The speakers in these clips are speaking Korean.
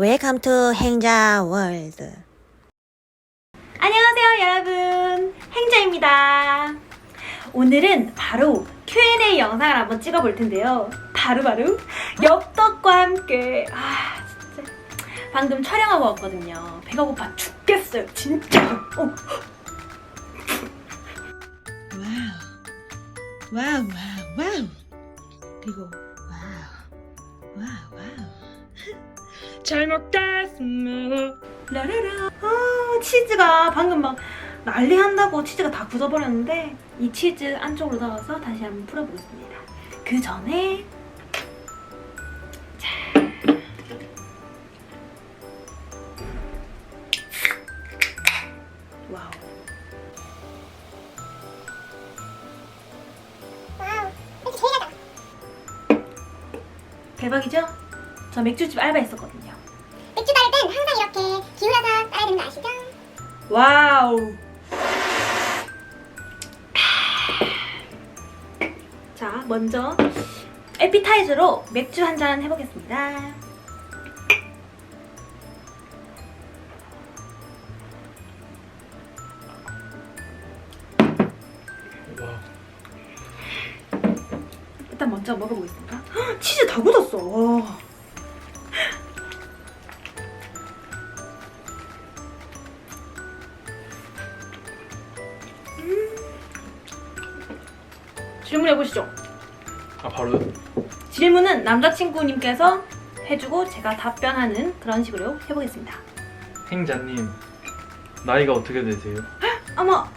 웰컴 투 행자 월드. 안녕하세요 여러분 행자입니다 오늘은 바로 Q&A 영상을 한번 찍어볼 텐데요 바로바로 엽떡과 함께 아 진짜 방금 촬영하고 왔거든요 배가 고파 죽겠어요 진짜 어, 와우. 와우, 와우, 와우. 그리고 와우. 와우, 와우. 잘 먹겠습니다 라라라. 아 치즈가 방금 막 난리 한다고 치즈가 다 굳어버렸는데 이 치즈 안쪽으로 넣어서 다시 한번 풀어보겠습니다. 그 전에 자. 와우. 대박이죠? 저 맥주집 알바했었거든요 와우. 자, 먼저 에피타이저로 맥주 한 잔 해보겠습니다. 일단 먼저 먹어보겠습니다. 헉, 치즈 다 굳었어. 와. 질문은 남자친구님께서 해주고 제가 답변하는 그런 식으로 해보겠습니다. 행자님 나이가 어떻게 되세요? 어머!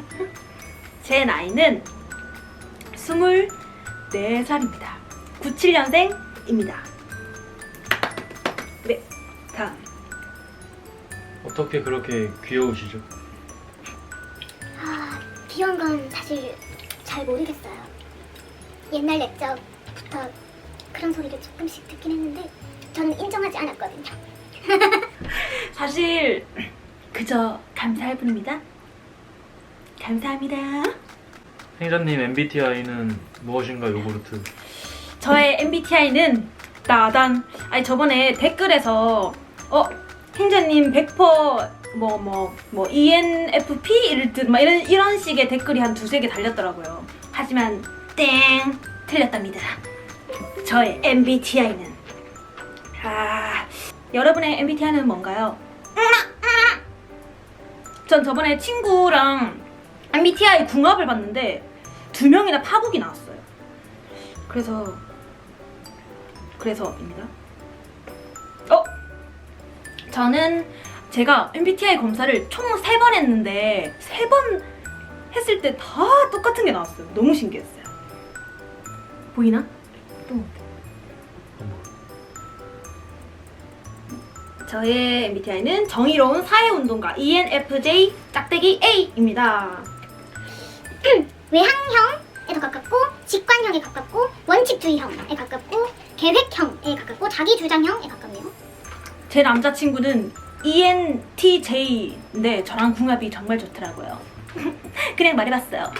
제 나이는 24살입니다. 97년생입니다. 네, 다음. 어떻게 그렇게 귀여우시죠? 아, 귀여운 건 사실 잘 모르겠어요. 옛날 옛적 부터 그런 소리를 조금씩 듣긴 했는데 저는 인정하지 않았거든요. 사실 그저 감사할 뿐입니다. 감사합니다. 행자님 MBTI는 무엇인가 요구르트 저의 MBTI는 나단. 아니 저번에 댓글에서 어 행자님 100%뭐 뭐 뭐 ENFP 이럴 듯막 이런 이런 식의 댓글이 한 두세 개 달렸더라고요. 하지만 땡 틀렸답니다. 저의 MBTI는 아 여러분의 MBTI는 뭔가요? 전 저번에 친구랑 MBTI 궁합을 봤는데 두 명이나 파국이 나왔어요. 그래서 그래서입니다. 어? 저는 제가 MBTI 검사를 총 세 번 했는데 세 번 했을 때 다 똑같은 게 나왔어요. 너무 신기했어요. 보이나? 또 저의 MBTI는 정의로운 사회운동가 ENFJ 짝대기 A입니다. 외향형에 더 가깝고 직관형에 가깝고 원칙주의형에 가깝고 계획형에 가깝고 자기주장형에 가깝네요. 제 남자친구는 ENTJ인데 저랑 궁합이 정말 좋더라고요. 그냥 말해봤어요.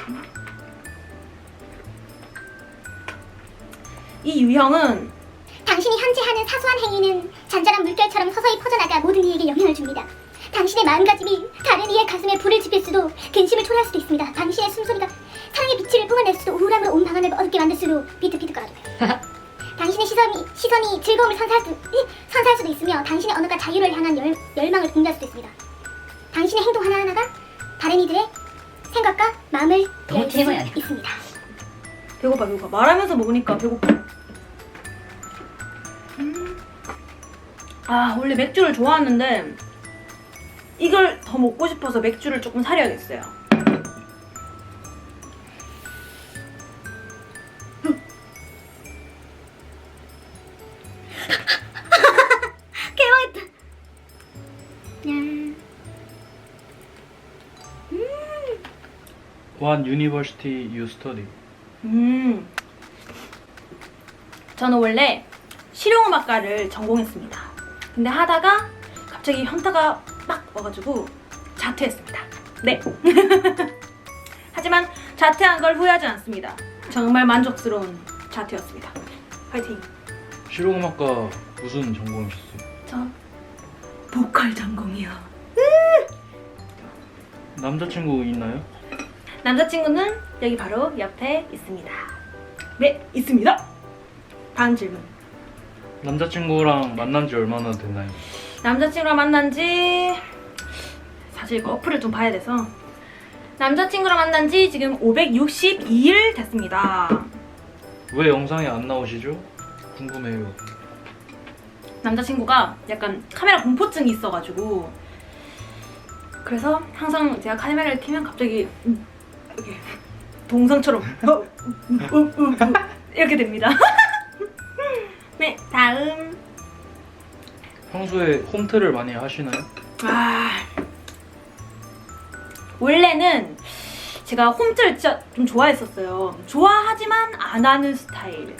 이 유형은 당신이 현재 하는 사소한 행위는 잔잔한 물결처럼 서서히 퍼져나가 모든 이에게 영향을 줍니다. 당신의 마음가짐이 다른 이의 가슴에 불을 지필 수도 근심을 초래할 수도 있습니다. 당신의 숨소리가 사랑의 빛을 뿜어낼 수도 우울함으로 온 방안을 어둡게 만들 수도 비트비트 깔아줘요. 당신의 시선이 시선이 즐거움을 선사할, 수, 이, 선사할 수도 있으며 당신의 언어가 자유를 향한 열, 열망을 공유할 수도 있습니다. 당신의 행동 하나하나가 다른 이들의 생각과 마음을 너무 수 TMI 아니야? 있습니다. 배고파 배고파 말하면서 먹으니까 배고파. 아 원래 맥주를 좋아하는데 이걸 더 먹고 싶어서 맥주를 조금 사려야겠어요. 개망했다. 야. What university you study? 음. 저는 원래 실용음악과를 전공했습니다. 근데 하다가 갑자기 현타가 막 와가지고 자퇴했습니다. 네. 하지만 자퇴한 걸 후회하지 않습니다. 정말 만족스러운 자퇴였습니다. 파이팅. 실용음악과 무슨 전공이셨어요? 저 보컬 전공이요. 남자친구 있나요? 남자친구는 여기 바로 옆에 있습니다. 네, 있습니다. 다음 질문. 남자친구랑 만난 지 얼마나 됐나요? 남자친구랑 만난 지 사실 그 어플을 좀 봐야 돼서 남자친구랑 만난 지 지금 562일 됐습니다. 왜 영상에 안 나오시죠? 궁금해요. 남자친구가 약간 카메라 공포증이 있어가지고 그래서 항상 제가 카메라를 켜면 갑자기 음, 이렇게 동상처럼 어, 음, 음, 이렇게 됩니다. 네, 다음. 평소에 홈트를 많이 하시나요? 아 원래는 제가 홈트를 진짜 좀 좋아했었어요. 좋아하지만 안 하는 스타일.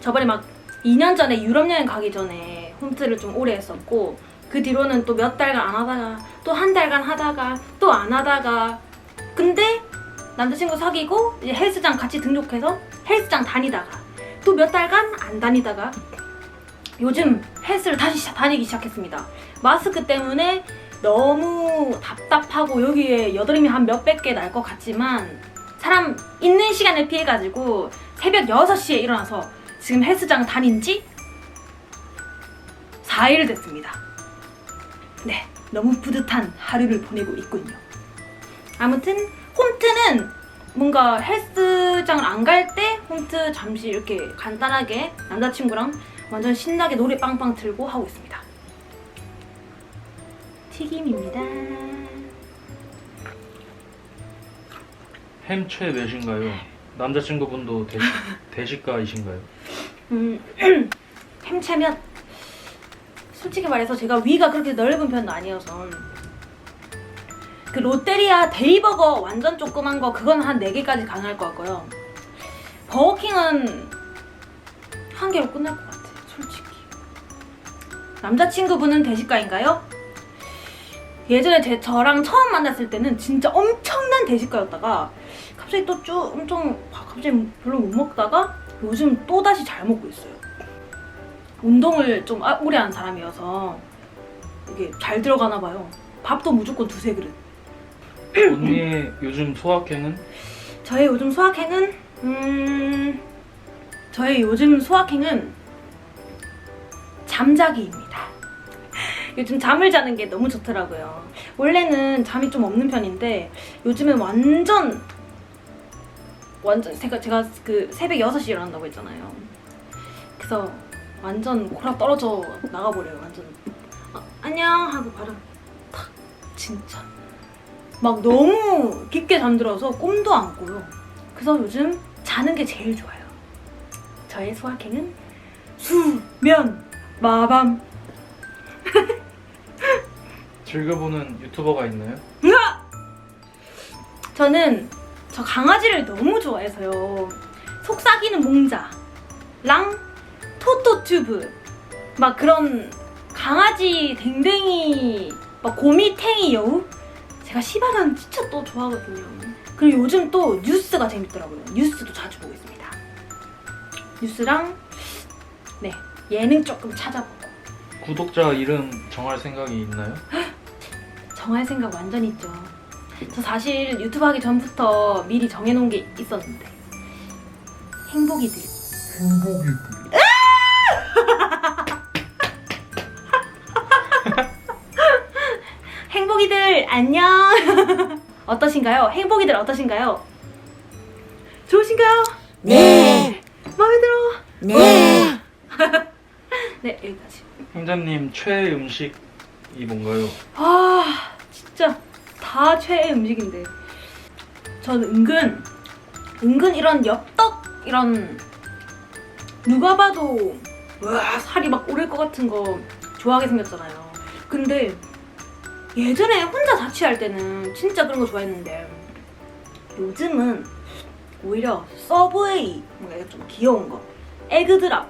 저번에 막 2년 전에 유럽 여행 가기 전에 홈트를 좀 오래 했었고 그 뒤로는 또 몇 달간 안 하다가 또 한 달간 하다가 또 안 하다가 근데 남자친구 사귀고 이제 헬스장 같이 등록해서 헬스장 다니다가 또 몇 달간 안 다니다가 요즘 헬스를 다시 시작- 다니기 시작했습니다. 마스크 때문에 너무 답답하고 여기에 여드름이 한 몇백 개 날 것 같지만 사람 있는 시간을 피해가지고 새벽 6시에 일어나서 지금 헬스장 다닌 지 4일 됐습니다. 네, 너무 뿌듯한 하루를 보내고 있군요. 아무튼 홈트는 뭔가 헬스장을 안 갈 때 홈트 잠시 이렇게 간단하게 남자친구랑 완전 신나게 노래 빵빵 틀고 하고 있습니다. 튀김입니다. 햄최 몇인가요? 남자친구분도 대시, 대식가이신가요? 음, 햄채면 솔직히 말해서 제가 위가 그렇게 넓은 편은 아니어서 그 롯데리아 데이버거 완전 조그만 거 그건 한 4개까지 가능할 것 같고요. 버거킹은 한 개로 끝날 것 같아, 솔직히. 남자친구분은 대식가인가요? 예전에 제, 저랑 처음 만났을 때는 진짜 엄청난 대식가였다가 갑자기 또 쭉 엄청 갑자기 별로 못 먹다가 요즘 또 다시 잘 먹고 있어요. 운동을 좀 아- 오래 한 사람이어서 이게 잘 들어가나 봐요. 밥도 무조건 두세 그릇. 언니의 요즘 소확행은? 저의 요즘 소확행은 음 저의 요즘 소확행은 잠자기입니다. 요즘 잠을 자는 게 너무 좋더라고요. 원래는 잠이 좀 없는 편인데 요즘은 완전 완전 제가 제가 그 새벽 6시에 일어난다고 했잖아요. 그래서 완전 고라 떨어져 나가버려요. 완전 아, 안녕 하고 바로 탁 진짜 막 너무 깊게 잠들어서 꿈도 안 꿔요. 그래서 요즘 자는 게 제일 좋아요. 저의 소확행은 수면 마밤. 즐겨보는 유튜버가 있나요? 저는 저 강아지를 너무 좋아해서요. 속삭이는 몽자랑 토토튜브 막 그런 강아지 댕댕이 막 고미탱이 여우 제가 시바견 진짜 또 좋아하거든요. 그리고 요즘 또 뉴스가 재밌더라고요. 뉴스도 자주 보고 있습니다. 뉴스랑 네 예능 조금 찾아보고 구독자 이름 정할 생각이 있나요? 정할 생각 완전 있죠. 저 사실 유튜브 하기 전부터 미리 정해놓은 게 있었는데 행복이들. 행복이들 안녕. 어떠신가요? 행복이들 어떠신가요? 좋으신가요? 네. 마음에 들어. 네. 네 여기까지. 행자님 최애 음식이 뭔가요? 아 진짜 다 최애 음식인데 저는 은근 은근 이런 엽떡 이런 누가 봐도 와 살이 막 오를 것 같은 거 좋아하게 생겼잖아요 근데 예전에 혼자 자취할 때는 진짜 그런 거 좋아했는데 요즘은 오히려 서브웨이 뭔가 좀 귀여운 거 에그드랍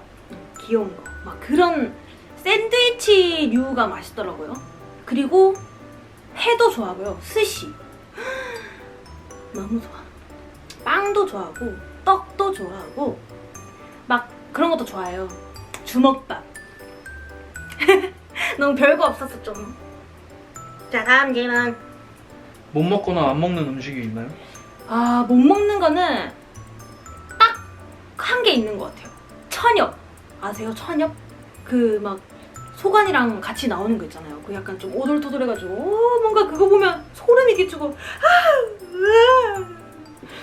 귀여운 거 막 그런 샌드위치류가 맛있더라고요 그리고 회도 좋아하고요. 스시. 너무 좋아. 빵도 좋아하고 떡도 좋아하고 막 그런 것도 좋아해요. 주먹밥. 너무 별거 없었어 좀. 자 다음 질문. 못 먹거나 안 먹는 음식이 있나요? 아, 못 먹는 거는 딱한개 있는 것 같아요. 천엽. 아세요, 천엽? 그 막 소관이랑 같이 나오는 거 있잖아요. 그 약간 좀 오돌토돌해가지고, 오, 뭔가 그거 보면 소름이 끼치고, 아, 으아.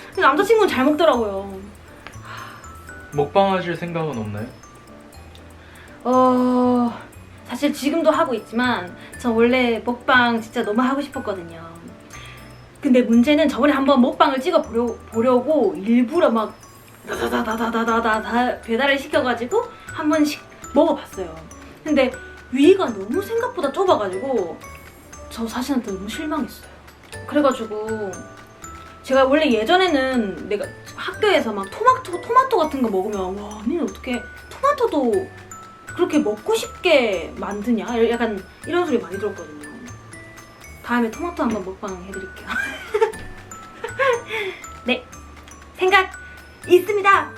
근데 남자친구는 잘 먹더라고요. 먹방 하실 생각은 없나요? 어, 사실 지금도 하고 있지만, 저 원래 먹방 진짜 너무 하고 싶었거든요. 근데 문제는 저번에 한번 먹방을 찍어 보려, 보려고 일부러 막 다다다다다다다 배달을 시켜가지고 한 번씩 먹어봤어요. 근데 위가 너무 생각보다 좁아가지고 저 자신한테 너무 실망했어요. 그래가지고 제가 원래 예전에는 내가 학교에서 막 토마토 토마토 같은 거 먹으면 와 언니는 어떻게 토마토도 그렇게 먹고 싶게 만드냐 약간 이런 소리 많이 들었거든요. 다음에 토마토 한번 먹방 해드릴게요. 네 생각 있습니다.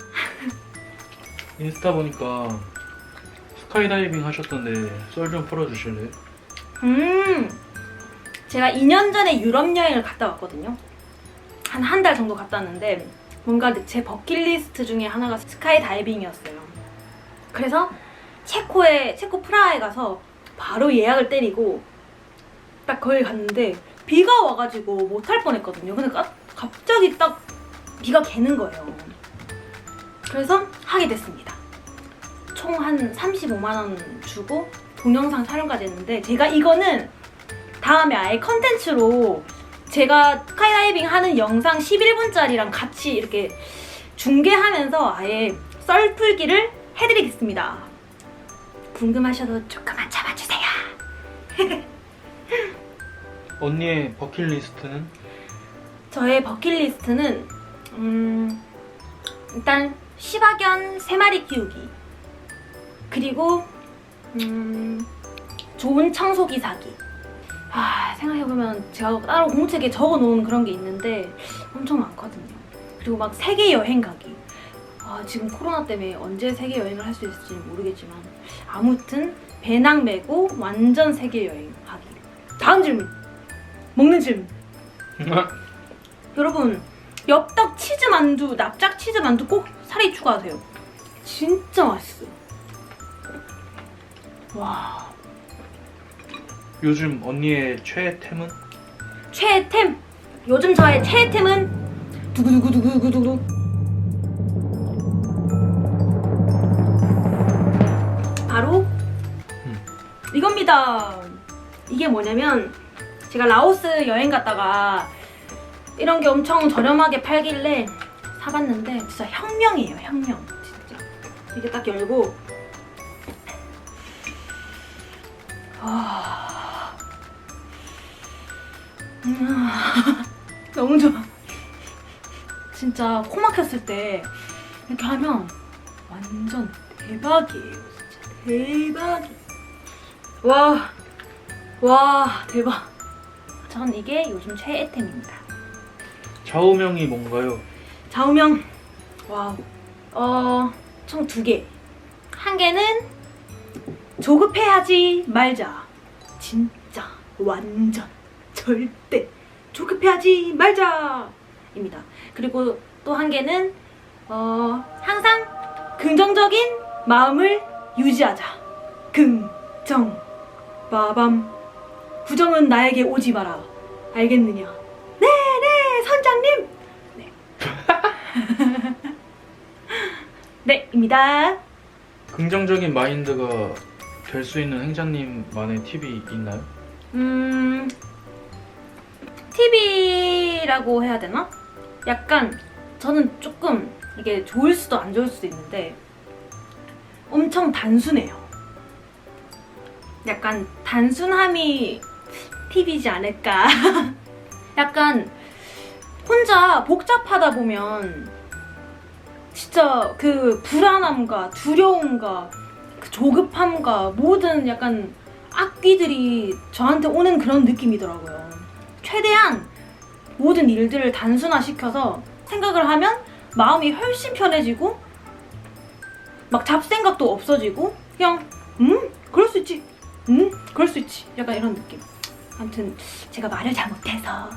인스타 보니까 스카이다이빙 하셨던데 썰 좀 풀어주실래요? 음, 제가 2년 전에 유럽 여행을 갔다 왔거든요. 한 한 달 정도 갔다 왔는데 뭔가 제 버킷리스트 중에 하나가 스카이 다이빙이었어요. 그래서 체코에 체코 프라하에 가서 바로 예약을 때리고 딱 거기 갔는데 비가 와가지고 못 할 뻔했거든요. 근데 까- 갑자기 딱 비가 개는 거예요. 그래서 하게 됐습니다. 총 한 35만 원 주고 동영상 촬영까지 했는데 제가 이거는 다음에 아예 컨텐츠로 제가 스카이다이빙 하는 영상 11분짜리랑 같이 이렇게 중계하면서 아예 썰풀기를 해드리겠습니다. 궁금하셔도 조금만 잡아주세요. 언니의 버킷리스트는? 저의 버킷리스트는 음, 일단 시바견 3마리 키우기 그리고 음, 좋은 청소기 사기 아 생각해보면 제가 따로 공책에 적어놓은 그런 게 있는데 엄청 많거든요 그리고 막 세계 여행 가기 아 지금 코로나 때문에 언제 세계 여행을 할 수 있을지 모르겠지만 아무튼 배낭 메고 완전 세계 여행 하기. 다음 질문. 먹는 질문. 여러분 엽떡 치즈 만두 납작 치즈 만두 꼭 사리 추가하세요. 진짜 맛있어요 와. 요즘 언니의 최애템은? 최애템. 요즘 저의 최애템은 두구두구두구두구 이겁니다 이게 뭐냐면 제가 라오스 여행 갔다가 이런 게 엄청 저렴하게 팔길래 사봤는데 진짜 혁명이에요 혁명. 진짜. 이게 딱 열고. 아... 음, 너무 좋아. 진짜 코 막혔을 때 이렇게 하면 완전 대박이에요 진짜. 대박이 와, 와 대박. 전 이게 요즘 최애템입니다. 좌우명이 뭔가요? 좌우명 와우. 어 총 두 개. 한 개는 조급해하지 말자. 진짜 완전 절대 조급해하지 말자입니다. 그리고 또 한 개는 어 항상 긍정적인 마음을 유지하자. 긍정 빠밤 부정은 나에게 오지 마라 알겠느냐 네 네 선장님 네 네입니다 긍정적인 마인드가 될 수 있는 행자님만의 팁이 있나요? 음 TV라고 해야 되나? 약간 저는 조금 이게 좋을 수도 안 좋을 수도 있는데 엄청 단순해요. 약간 단순함이 팁이지 않을까. 약간 혼자 복잡하다 보면 진짜 그 불안함과 두려움과 그 조급함과 모든 약간 악귀들이 저한테 오는 그런 느낌이더라고요. 최대한 모든 일들을 단순화시켜서 생각을 하면 마음이 훨씬 편해지고 막 잡생각도 없어지고 그냥 음 그럴 수 있지 음? 그럴 수 있지. 약간 이런 느낌. 아무튼 제가 말을 잘 못해서.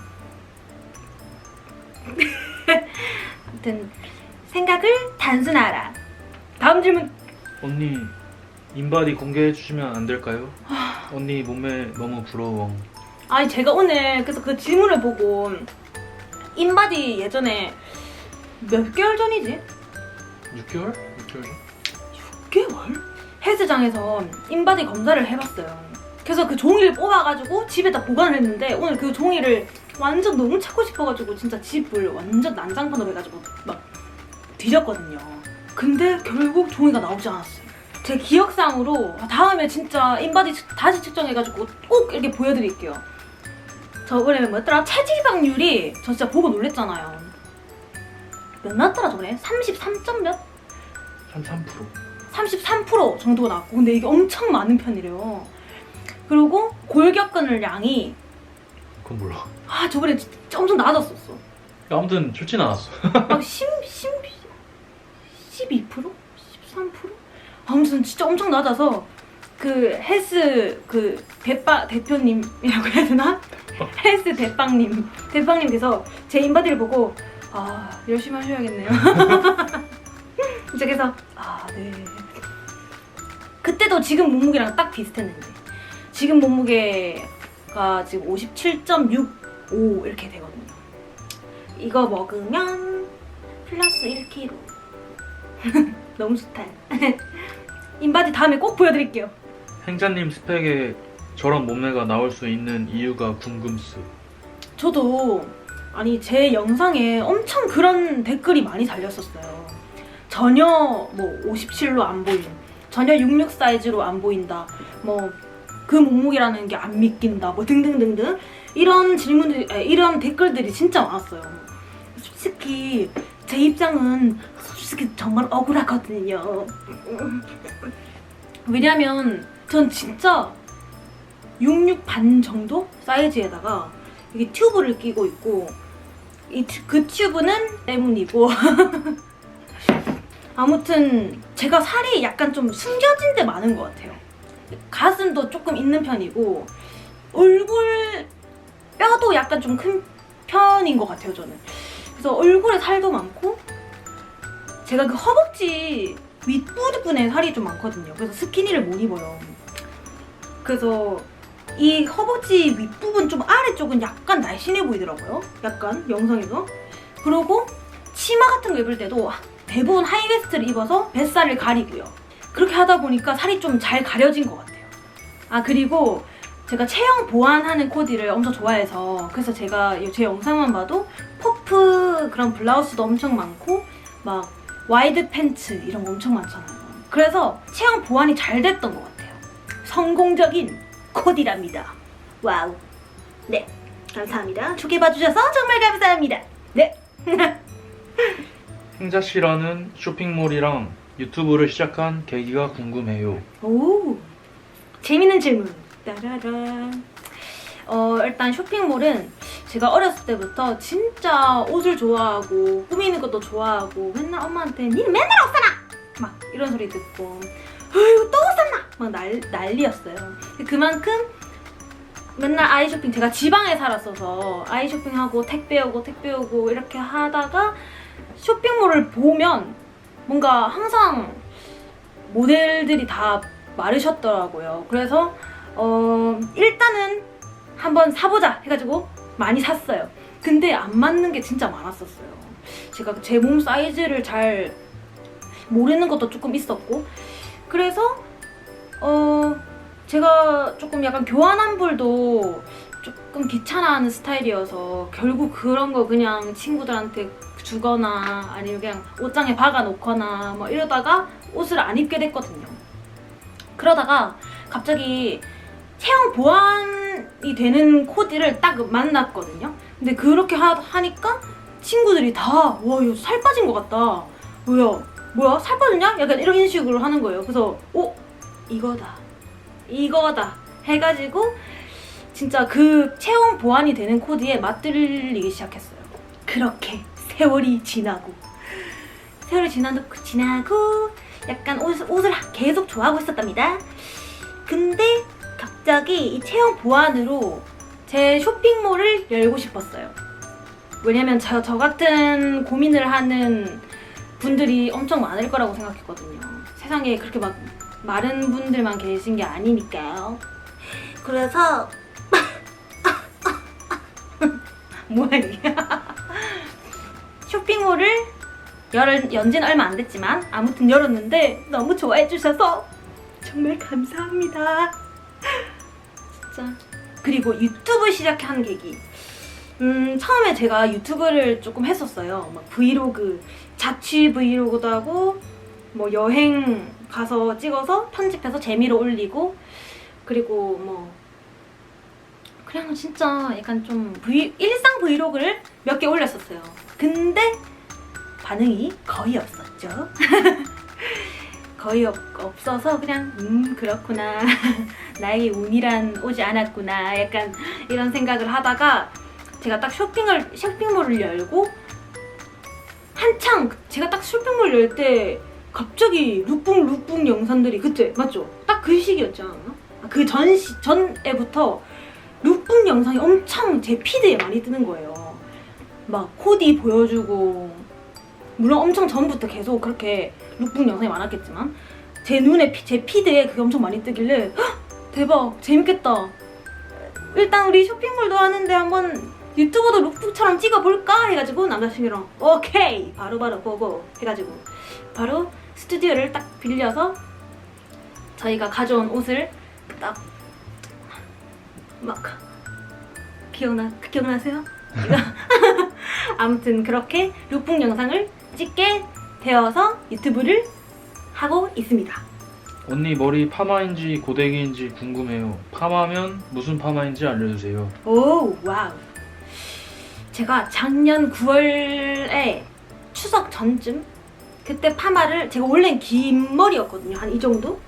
아무튼 생각을 단순하라. 다음 질문. 언니 인바디 공개해 주시면 안 될까요? 언니 몸매 너무 부러워. 아니 제가 오늘 그래서 그 질문을 보고 인바디 예전에 몇 개월 전이지? 6개월? 6개월 전? 6개월? 헬스장에서 인바디 검사를 해봤어요. 그래서 그 종이를 뽑아가지고 집에다 보관을 했는데 오늘 그 종이를 완전 너무 찾고 싶어가지고 진짜 집을 완전 난장판으로 해가지고 막 뒤졌거든요. 근데 결국 종이가 나오지 않았어요. 제 기억상으로 다음에 진짜 인바디 측- 다시 측정해가지고 꼭 이렇게 보여드릴게요. 저번에 뭐였더라? 체지방률이 저 진짜 보고 놀랬잖아요. 몇 나왔더라 저번에? 33점 몇? 한 3%. 33% 정도가 나왔고 근데 이게 엄청 많은 편이래요. 그리고 골격 근을 양이 그건 몰라. 아 저번에 진짜 엄청 낮았었어. 아무튼 좋진 않았어. 막 10, 10, 12%? 13%? 아무튼 진짜 엄청 낮아서 그 헬스 그 대빠 대표님이라고 해야 되나? 헬스 대빵님 대빵님께서 제 인바디를 보고 아 열심히 하셔야겠네요. 진짜 그래서 아 네. 그때도 지금 몸무게랑 딱 비슷했는데 지금 몸무게가 지금 57.65 이렇게 되거든요. 이거 먹으면 플러스 1kg. 너무 좋다. 인바디 다음에 꼭 보여드릴게요. 행자님 스펙에 저런 몸매가 나올 수 있는 이유가 궁금스. 저도 아니 제 영상에 엄청 그런 댓글이 많이 달렸었어요. 전혀 뭐 57로 안 보임, 전혀 66 사이즈로 안 보인다, 뭐 그 몸무게라는 게 안 믿긴다, 뭐 등등등등 이런 질문들, 에, 이런 댓글들이 진짜 많았어요. 솔직히 제 입장은 솔직히 정말 억울하거든요. 왜냐면 전 진짜 66 반 정도 사이즈에다가 이게 튜브를 끼고 있고 이 그 튜브는 때문이고 아무튼 제가 살이 약간 좀 숨겨진 데 많은 것 같아요. 가슴도 조금 있는 편이고 얼굴 뼈도 약간 좀 큰 편인 것 같아요 저는. 그래서 얼굴에 살도 많고 제가 그 허벅지 윗부분에 살이 좀 많거든요. 그래서 스키니를 못 입어요. 그래서 이 허벅지 윗부분 좀 아래쪽은 약간 날씬해 보이더라고요. 약간 영상에서. 그리고 치마 같은 거 입을 때도 대부분 하이웨스트를 입어서 뱃살을 가리고요. 그렇게 하다 보니까 살이 좀 잘 가려진 것 같아요. 아 그리고 제가 체형 보완하는 코디를 엄청 좋아해서 그래서 제가 제 영상만 봐도 퍼프 그런 블라우스도 엄청 많고 막 와이드 팬츠 이런 거 엄청 많잖아요. 그래서 체형 보완이 잘 됐던 것 같아요. 성공적인 코디랍니다. 와우. 네. 감사합니다. 좋게 봐주셔서 정말 감사합니다. 네. 행자 씨라는 쇼핑몰이랑 유튜브를 시작한 계기가 궁금해요. 오. 재밌는 질문. 따라라. 어, 일단 쇼핑몰은 제가 어렸을 때부터 진짜 옷을 좋아하고 꾸미는 것도 좋아하고 맨날 엄마한테 니는 맨날 옷 사나! 막 이런 소리 듣고 어이구 또옷 샀나! 막 날, 난리였어요. 그만큼 맨날 아이 쇼핑 제가 지방에 살았어서 아이 쇼핑하고 택배 오고 택배 오고 이렇게 하다가 쇼핑몰을 보면 뭔가 항상 모델들이 다 마르셨더라고요. 그래서 어 일단은 한번 사보자 해가지고 많이 샀어요. 근데 안 맞는 게 진짜 많았었어요. 제가 제 몸 사이즈를 잘 모르는 것도 조금 있었고 그래서 어 제가 조금 약간 교환환불도 조금 귀찮아하는 스타일이어서 결국 그런 거 그냥 친구들한테 주거나 아니면 그냥 옷장에 박아 놓거나 뭐 이러다가 옷을 안 입게 됐거든요. 그러다가 갑자기 체형 보완이 되는 코디를 딱 만났거든요. 근데 그렇게 하, 하니까 친구들이 다, 와, 이거 살 빠진 것 같다. 뭐야, 뭐야, 살 빠졌냐? 약간 이런 식으로 하는 거예요. 그래서, 오, 이거다. 이거다. 해가지고, 진짜 그 체형 보완이 되는 코디에 맛들리기 시작했어요. 그렇게 세월이 지나고, 세월이 지나고, 지나고, 약간 옷, 옷을 계속 좋아하고 있었답니다. 근데 갑자기 이 체형 보완으로 제 쇼핑몰을 열고 싶었어요. 왜냐면 저, 저 같은 고민을 하는 분들이 엄청 많을 거라고 생각했거든요. 세상에 그렇게 막 마른 분들만 계신 게 아니니까요. 그래서 뭐야 이게 쇼핑몰을 열, 연진 얼마 안 됐지만 아무튼 열었는데 너무 좋아해 주셔서 정말 감사합니다. 진짜. 그리고 유튜브 시작한 계기. 음, 처음에 제가 유튜브를 조금 했었어요. 막 브이로그, 자취 브이로그도 하고, 뭐 여행 가서 찍어서 편집해서 재미로 올리고, 그리고 뭐, 그냥 진짜 약간 좀 브이, 일상 브이로그를 몇 개 올렸었어요. 근데 반응이 거의 없었죠. 거의 없, 없어서 그냥 음 그렇구나 나에게 운이란 오지 않았구나 약간 이런 생각을 하다가 제가 딱 쇼핑을 쇼핑몰을 열고 한창 제가 딱 쇼핑몰 열 때 갑자기 룩북 룩북 영상들이 그때 맞죠? 딱 그 시기였지 않았나? 그전 전에부터 룩북 영상이 엄청 제 피드에 많이 뜨는 거예요. 막 코디 보여주고 물론 엄청 전부터 계속 그렇게 룩북 영상이 많았겠지만 제 눈에 피- 제 피드에 그게 엄청 많이 뜨길래 "헉, 대박! 재밌겠다. 일단 우리 쇼핑몰도 하는데 한번 유튜브도 룩북처럼 찍어볼까? 해가지고 남자친구랑 오케이! 바로바로 보고. 해가지고 바로 스튜디오를 딱 빌려서 저희가 가져온 옷을 딱 막 기억나 기억나세요? 아무튼 그렇게 룩북 영상을 찍게 되어서 유튜브를 하고 있습니다. 언니 머리 파마인지 고데기인지 궁금해요. 파마면 무슨 파마인지 알려주세요. 오 와우. 제가 작년 9월에 추석 전쯤 그때 파마를 제가 원래는 긴 머리였거든요. 한 이 정도.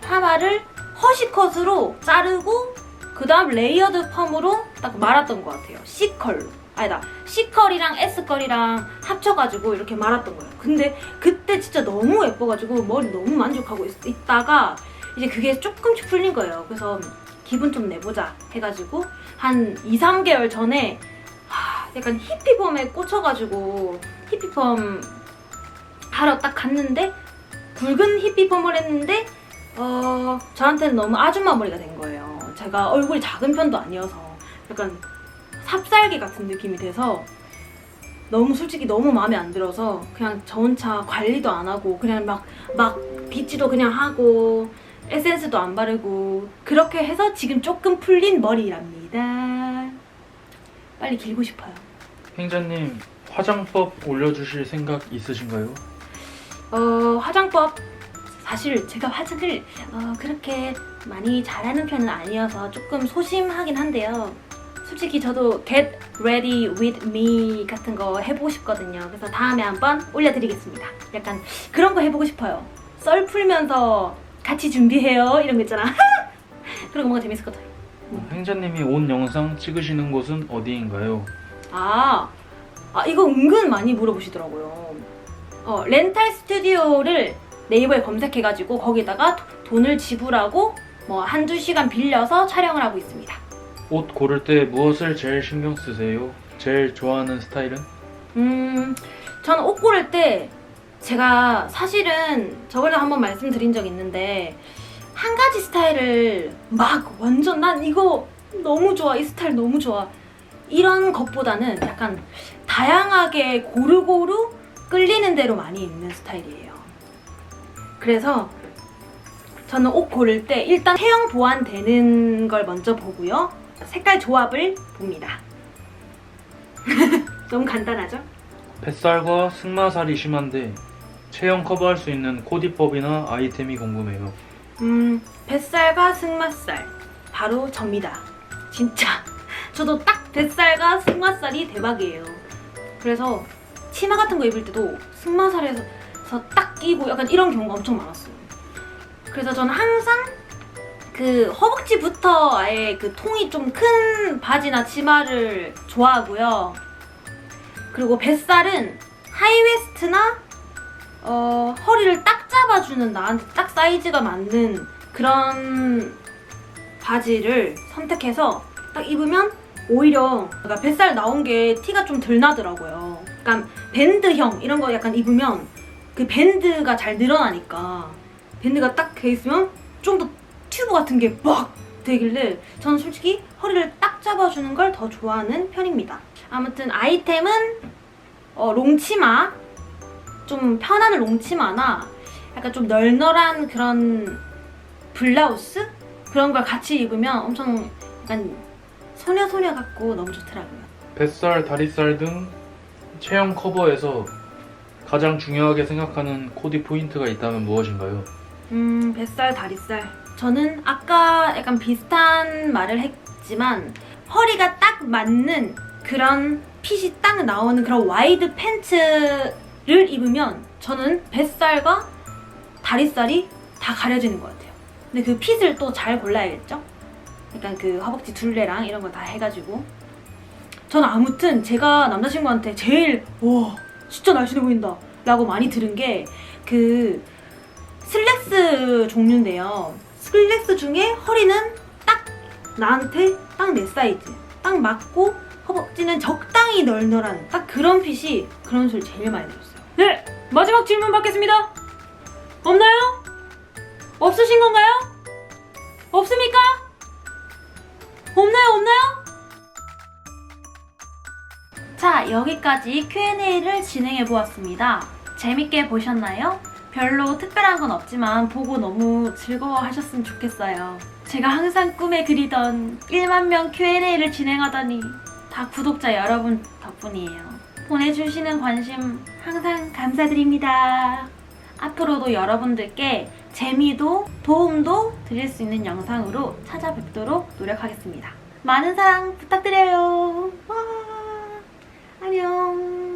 파마를 허시컷으로 자르고 그다음 레이어드 펌으로 딱 말았던 것 같아요. C컬로. 아니다. C컬이랑 S컬이랑 합쳐가지고 이렇게 말았던 거예요. 근데 그때 진짜 너무 예뻐가지고 머리 너무 만족하고 있, 있다가 이제 그게 조금씩 풀린 거예요. 그래서 기분 좀 내보자 해가지고 한 2, 3개월 전에 하, 약간 히피펌에 꽂혀가지고 히피펌 하러 딱 갔는데 붉은 히피펌을 했는데 어 저한테는 너무 아줌마 머리가 된 거예요. 제가 얼굴이 작은 편도 아니어서 약간 삽살개 같은 느낌이 돼서 너무 솔직히 너무 마음에 안 들어서 그냥 저 혼자 관리도 안 하고 그냥 막막 빗질도 그냥 하고 에센스도 안 바르고 그렇게 해서 지금 조금 풀린 머리랍니다. 빨리 길고 싶어요. 행자님 화장법 올려주실 생각 있으신가요? 어, 화장법 사실 제가 화장을 어, 그렇게 많이 잘하는 편은 아니어서 조금 소심하긴 한데요. 솔직히 저도 Get Ready With Me 같은 거 해보고 싶거든요. 그래서 다음에 한번 올려드리겠습니다. 약간 그런 거 해보고 싶어요. 썰 풀면서 같이 준비해요. 이런 거 있잖아. 그런 거 뭔가 재밌을 것 같아요. 행자님이 온 영상 찍으시는 곳은 어디인가요? 아, 아 이거 은근 많이 물어보시더라고요. 어, 렌탈 스튜디오를 네이버에 검색해가지고 거기다가 도- 돈을 지불하고 뭐 한두 시간 빌려서 촬영을 하고 있습니다. 옷 고를 때 무엇을 제일 신경 쓰세요? 제일 좋아하는 스타일은? 음, 저는 옷 고를 때 제가 사실은 저번에 한번 말씀드린 적 있는데 한 가지 스타일을 막 완전 난 이거 너무 좋아 이 스타일 너무 좋아 이런 것보다는 약간 다양하게 고루고루 끌리는 대로 많이 입는 스타일이에요. 그래서 저는 옷 고를 때 일단 체형 보완되는 걸 먼저 보고요. 색깔 조합을 봅니다. 너무 간단하죠? 뱃살과 승마살이 심한데 체형 커버할 수 있는 코디법이나 아이템이 궁금해요. 음, 뱃살과 승마살 바로 접니다. 진짜 저도 딱 뱃살과 승마살이 대박이에요. 그래서 치마 같은 거 입을 때도 승마살에서 딱 끼고 약간 이런 경우가 엄청 많았어요. 그래서 저는 항상 그 허벅지부터 아예 그 통이 좀 큰 바지나 치마를 좋아하고요. 그리고 뱃살은 하이웨스트나 어, 허리를 딱 잡아주는 나한테 딱 사이즈가 맞는 그런 바지를 선택해서 딱 입으면 오히려 그러니까 뱃살 나온 게 티가 좀 덜 나더라고요. 약간 밴드형 이런 거 약간 입으면 그 밴드가 잘 늘어나니까 밴드가 딱 돼 있으면 좀더 튜브 같은 게 막 되길래 저는 솔직히 허리를 딱 잡아주는 걸 더 좋아하는 편입니다. 아무튼 아이템은 어, 롱치마 좀 편한 롱치마나 약간 좀 널널한 그런 블라우스 그런 걸 같이 입으면 엄청 약간 소녀 소녀 같고 너무 좋더라고요. 뱃살, 다리살 등 체형 커버에서 가장 중요하게 생각하는 코디 포인트가 있다면 무엇인가요? 음, 뱃살, 다리살. 저는 아까 약간 비슷한 말을 했지만 허리가 딱 맞는 그런 핏이 딱 나오는 그런 와이드 팬츠를 입으면 저는 뱃살과 다리살이 다 가려지는 것 같아요. 근데 그 핏을 또 잘 골라야겠죠? 약간 그 허벅지 둘레랑 이런 거 다 해가지고. 저는 아무튼 제가 남자친구한테 제일 와 진짜 날씬해 보인다 라고 많이 들은 게 그 슬랙스 종류인데요. 슬랙스 중에 허리는 딱 나한테 딱 내 사이즈 딱 맞고 허벅지는 적당히 널널한 딱 그런 핏이 그런 소리 제일 많이 들었어요. 네 마지막 질문 받겠습니다. 없나요? 없으신 건가요? 없습니까? 없나요 없나요? 자, 여기까지 Q&A를 진행해 보았습니다. 재밌게 보셨나요? 별로 특별한 건 없지만 보고 너무 즐거워하셨으면 좋겠어요. 제가 항상 꿈에 그리던 1만 명 Q&A를 진행하다니 다 구독자 여러분 덕분이에요. 보내주시는 관심 항상 감사드립니다. 앞으로도 여러분들께 재미도 도움도 드릴 수 있는 영상으로 찾아뵙도록 노력하겠습니다. 많은 사랑 부탁드려요. 와, 안녕.